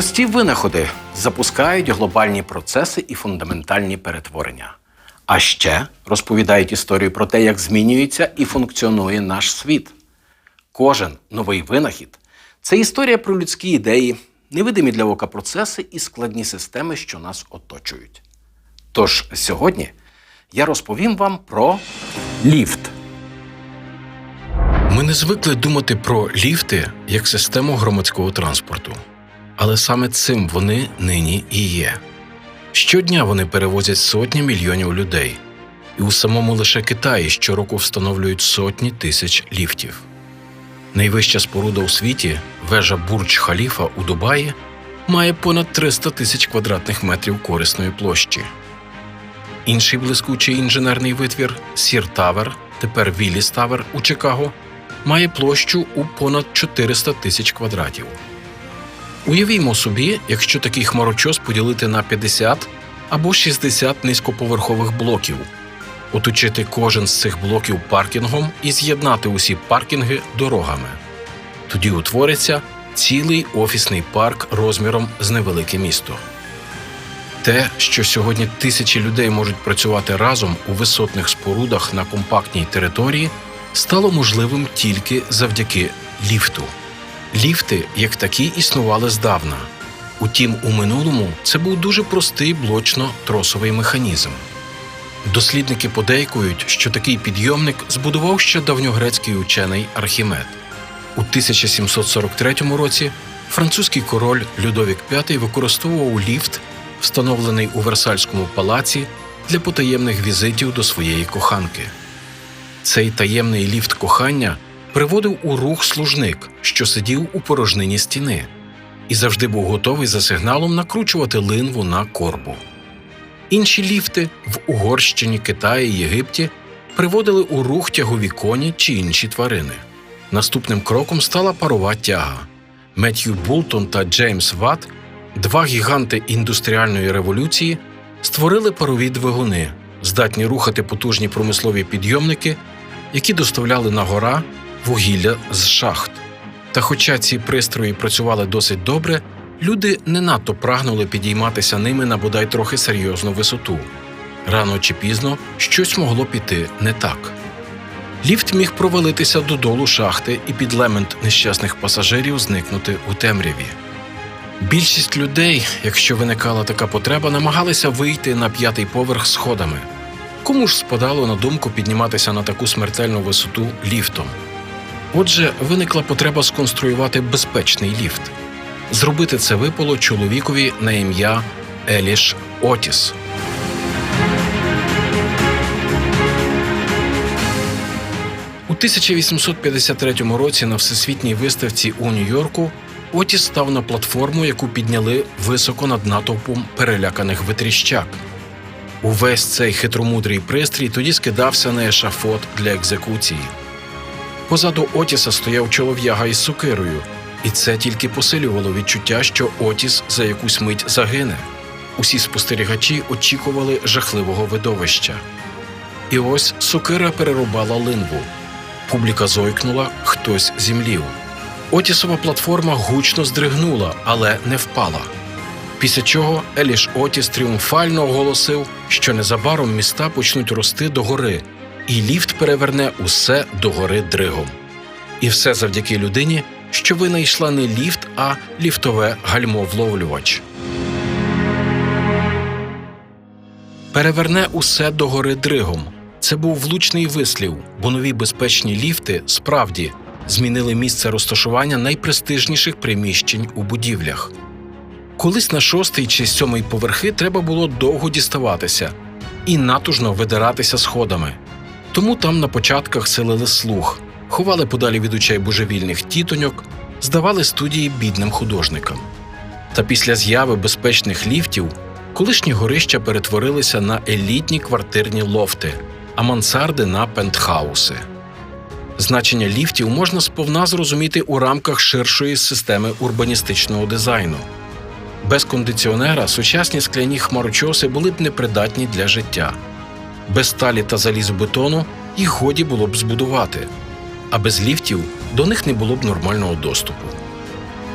Прості винаходи запускають глобальні процеси і фундаментальні перетворення. А ще розповідають історію про те, як змінюється і функціонує наш світ. Кожен новий винахід це історія про людські ідеї, невидимі для ока процеси і складні системи, що нас оточують. Тож сьогодні я розповім вам про ліфт. Ми не звикли думати про ліфти як систему громадського транспорту. Але саме цим вони нині і є. Щодня вони перевозять сотні мільйонів людей, і у самому лише Китаї щороку встановлюють сотні тисяч ліфтів. Найвища споруда у світі, вежа Бурдж Халіфа у Дубаї, має понад 300 тисяч квадратних метрів корисної площі. Інший блискучий інженерний витвір Сір Тавер, тепер Вілліс Тавер у Чикаго, має площу у понад 400 тисяч квадратів. Уявімо собі, якщо такий хмарочос поділити на 50 або 60 низькоповерхових блоків, оточити кожен з цих блоків паркінгом і з'єднати усі паркінги дорогами. Тоді утвориться цілий офісний парк розміром з невелике місто. Те, що сьогодні тисячі людей можуть працювати разом у висотних спорудах на компактній території, стало можливим тільки завдяки ліфту. Ліфти, як такі, існували здавна. Утім, у минулому це був дуже простий блочно-тросовий механізм. Дослідники подейкують, що такий підйомник збудував ще давньогрецький учений Архімед. У 1743 році французький король Людовік V використовував ліфт, встановлений у Версальському палаці, для потаємних візитів до своєї коханки. Цей таємний ліфт кохання приводив у рух служник, що сидів у порожнині стіни, і завжди був готовий за сигналом накручувати линву на корбу. Інші ліфти в Угорщині, Китаї, Єгипті приводили у рух тягові коні чи інші тварини. Наступним кроком стала парова тяга. Меттью Бултон та Джеймс Ватт, два гіганти індустріальної революції, створили парові двигуни, здатні рухати потужні промислові підйомники, які доставляли на гора вугілля з шахт. Та хоча ці пристрої працювали досить добре, люди не надто прагнули підійматися ними на бодай трохи серйозну висоту. Рано чи пізно щось могло піти не так. Ліфт міг провалитися додолу шахти і під лемент нещасних пасажирів зникнути у темряві. Більшість людей, якщо виникала така потреба, намагалися вийти на п'ятий поверх сходами. Кому ж спадало на думку підніматися на таку смертельну висоту ліфтом? Отже, виникла потреба сконструювати безпечний ліфт. Зробити це випало чоловікові на ім'я Еліш Отіс. У 1853 році на всесвітній виставці у Нью-Йорку Отіс став на платформу, яку підняли високо над натовпом переляканих витріщак. Увесь цей хитромудрий пристрій тоді скидався на ешафот для екзекуції. Позаду Отіса стояв чолов'яга із сокирою, і це тільки посилювало відчуття, що Отіс за якусь мить загине. Усі спостерігачі очікували жахливого видовища. І ось сокира перерубала линву. Публіка зойкнула, хтось зімлів. Отісова платформа гучно здригнула, але не впала. Після чого Еліш Отіс тріумфально оголосив, що незабаром міста почнуть рости догори, і ліфт переверне усе догори дригом. І все завдяки людині, що винайшла не ліфт, а ліфтове гальмовловлювач. Переверне усе догори дригом. Це був влучний вислів, бо нові безпечні ліфти справді змінили місце розташування найпрестижніших приміщень у будівлях. Колись на шостий чи сьомий поверхи треба було довго діставатися і натужно видиратися сходами. Тому там на початках селили слух, ховали подалі від очей божевільних тітоньок, здавали студії бідним художникам. Та після з'яви безпечних ліфтів колишні горища перетворилися на елітні квартирні лофти, а мансарди на пентхауси. Значення ліфтів можна сповна зрозуміти у рамках ширшої системи урбаністичного дизайну. Без кондиціонера сучасні скляні хмарочоси були б непридатні для життя. Без сталі та залізобетону їх годі було б збудувати, а без ліфтів до них не було б нормального доступу.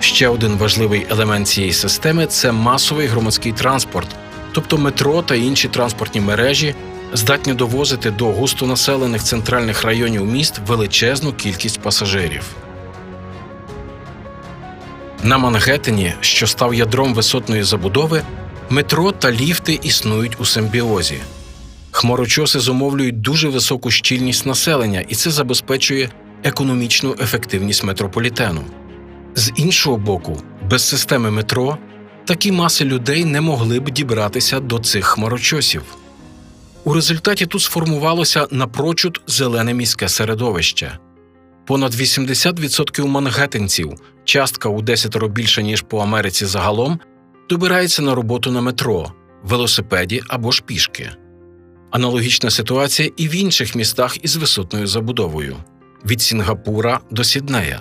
Ще один важливий елемент цієї системи це масовий громадський транспорт, тобто метро та інші транспортні мережі здатні довозити до густонаселених центральних районів міст величезну кількість пасажирів. На Мангеттені, що став ядром висотної забудови, метро та ліфти існують у симбіозі. Хмарочоси зумовлюють дуже високу щільність населення, і це забезпечує економічну ефективність метрополітену. З іншого боку, без системи метро такі маси людей не могли б дібратися до цих хмарочосів. У результаті тут сформувалося напрочуд зелене міське середовище. Понад 80% мангеттенців, частка у десятеро більше ніж по Америці загалом, добирається на роботу на метро, велосипеді або ж пішки. Аналогічна ситуація і в інших містах із висотною забудовою від Сінгапура до Сіднея.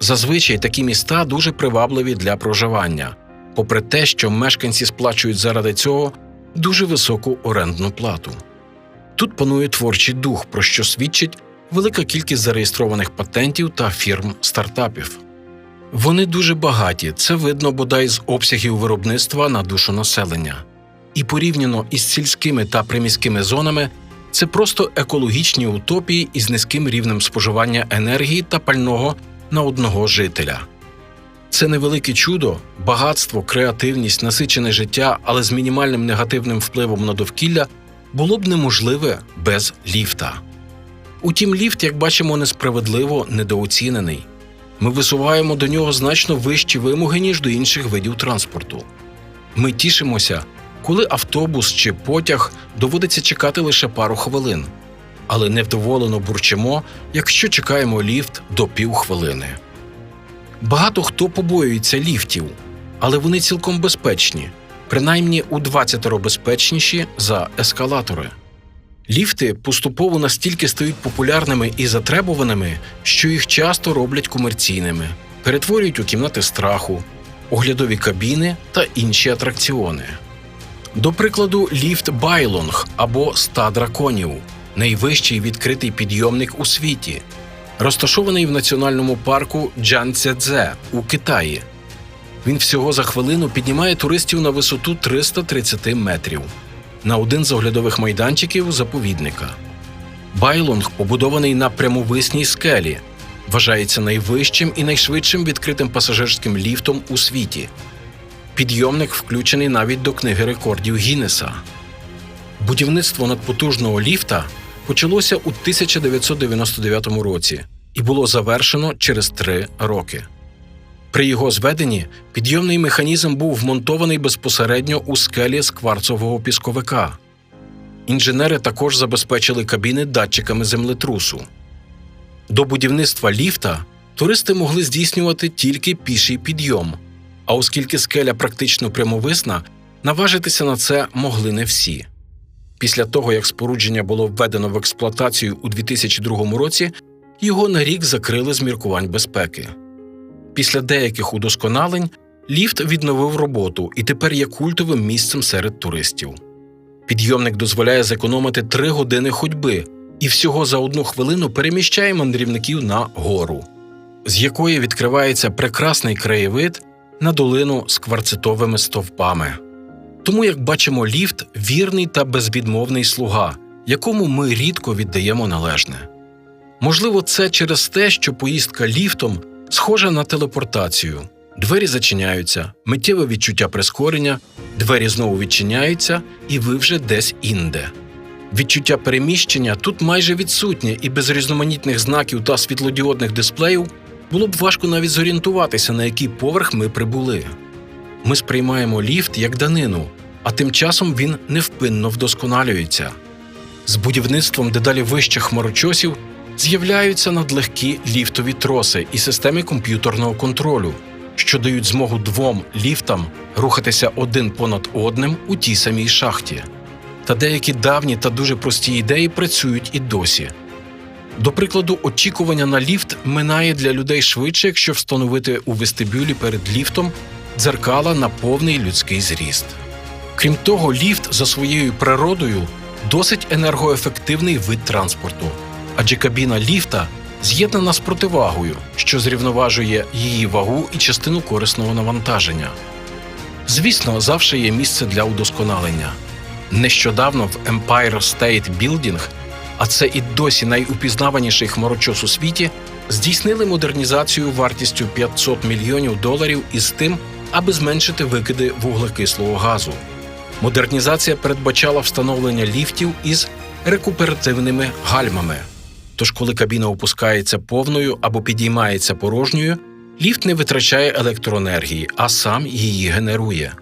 Зазвичай такі міста дуже привабливі для проживання, попри те, що мешканці сплачують заради цього дуже високу орендну плату. Тут панує творчий дух, про що свідчить велика кількість зареєстрованих патентів та фірм стартапів. Вони дуже багаті, це видно бодай з обсягів виробництва на душу населення. І порівняно із сільськими та приміськими зонами це просто екологічні утопії із низьким рівнем споживання енергії та пального на одного жителя. Це невелике чудо, багатство, креативність, насичене життя, але з мінімальним негативним впливом на довкілля було б неможливе без ліфта. Утім, ліфт, як бачимо, несправедливо недооцінений. Ми висуваємо до нього значно вищі вимоги, ніж до інших видів транспорту. Ми тішимося, коли автобус чи потяг доводиться чекати лише пару хвилин, але невдоволено бурчимо, якщо чекаємо ліфт до півхвилини. Багато хто побоюється ліфтів, але вони цілком безпечні, принаймні у 20 безпечніші за ескалатори. Ліфти поступово настільки стають популярними і затребуваними, що їх часто роблять комерційними, перетворюють у кімнати страху, оглядові кабіни та інші атракціони. До прикладу, ліфт Байлонг або Ста драконів найвищий відкритий підйомник у світі, розташований в національному парку Джанцзядзе у Китаї. Він всього за хвилину піднімає туристів на висоту 330 метрів на один з оглядових майданчиків заповідника. Байлонг побудований на прямовисній скелі, вважається найвищим і найшвидшим відкритим пасажирським ліфтом у світі. Підйомник включений навіть до книги рекордів Гіннеса. Будівництво надпотужного ліфта почалося у 1999 році і було завершено через три роки. При його зведенні підйомний механізм був вмонтований безпосередньо у скелі з кварцового пісковика. Інженери також забезпечили кабіни датчиками землетрусу. До будівництва ліфта туристи могли здійснювати тільки піший підйом, а оскільки скеля практично прямовисна, наважитися на це могли не всі. Після того, як спорудження було введено в експлуатацію у 2002 році, його на рік закрили з міркувань безпеки. Після деяких удосконалень ліфт відновив роботу і тепер є культовим місцем серед туристів. Підйомник дозволяє зекономити 3 години ходьби і всього за одну хвилину переміщає мандрівників на гору, з якої відкривається прекрасний краєвид на долину з кварцитовими стовпами. Тому, як бачимо, ліфт вірний та безвідмовний слуга, якому ми рідко віддаємо належне. Можливо, це через те, що поїздка ліфтом схожа на телепортацію. Двері зачиняються, миттєве відчуття прискорення, двері знову відчиняються, і ви вже десь інде. Відчуття переміщення тут майже відсутнє, і без різноманітних знаків та світлодіодних дисплеїв було б важко навіть зорієнтуватися, на який поверх ми прибули. Ми сприймаємо ліфт як данину, а тим часом він невпинно вдосконалюється. З будівництвом дедалі вищих хмарочосів з'являються надлегкі ліфтові троси і системи комп'ютерного контролю, що дають змогу двом ліфтам рухатися один понад одним у тій самій шахті. Та деякі давні та дуже прості ідеї працюють і досі. До прикладу, очікування на ліфт минає для людей швидше, якщо встановити у вестибюлі перед ліфтом дзеркала на повний людський зріст. Крім того, ліфт за своєю природою досить енергоефективний вид транспорту, адже кабіна ліфта з'єднана з противагою, що зрівноважує її вагу і частину корисного навантаження. Звісно, завжди є місце для удосконалення. Нещодавно в Empire State Building, а це і досі найупізнаваніший хмарочос у світі, здійснили модернізацію вартістю 500 мільйонів доларів із тим, аби зменшити викиди вуглекислого газу. Модернізація передбачала встановлення ліфтів із рекуперативними гальмами. Тож, коли кабіна опускається повною або підіймається порожньою, ліфт не витрачає електроенергії, а сам її генерує.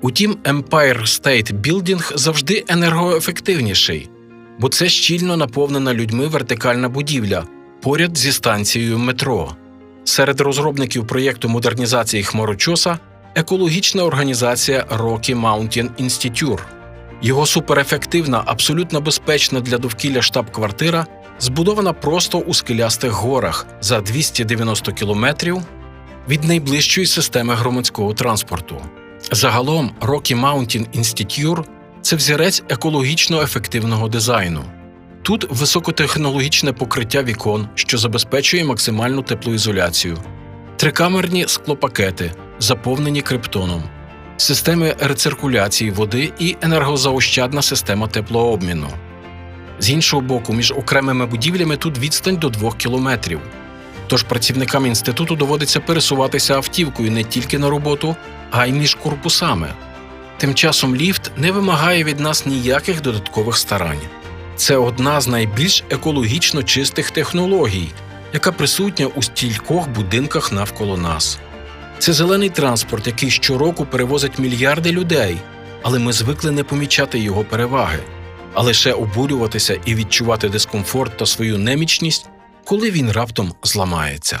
Утім, Empire State Building завжди енергоефективніший, бо це щільно наповнена людьми вертикальна будівля поряд зі станцією метро. Серед розробників проєкту модернізації хмарочоса екологічна організація Rocky Mountain Institute. Його суперефективна, абсолютно безпечна для довкілля штаб-квартира збудована просто у скелястих горах за 290 кілометрів від найближчої системи громадського транспорту. Загалом Rocky Mountain Institute – це взірець екологічно ефективного дизайну. Тут високотехнологічне покриття вікон, що забезпечує максимальну теплоізоляцію, трикамерні склопакети, заповнені криптоном, системи рециркуляції води і енергозаощадна система теплообміну. З іншого боку, між окремими будівлями тут відстань до 2 кілометрів. Тож працівникам інституту доводиться пересуватися автівкою не тільки на роботу, а й між корпусами. Тим часом ліфт не вимагає від нас ніяких додаткових старань. Це одна з найбільш екологічно чистих технологій, яка присутня у стількох будинках навколо нас. Це зелений транспорт, який щороку перевозить мільярди людей, але ми звикли не помічати його переваги, а лише обурюватися і відчувати дискомфорт та свою немічність, коли він раптом зламається.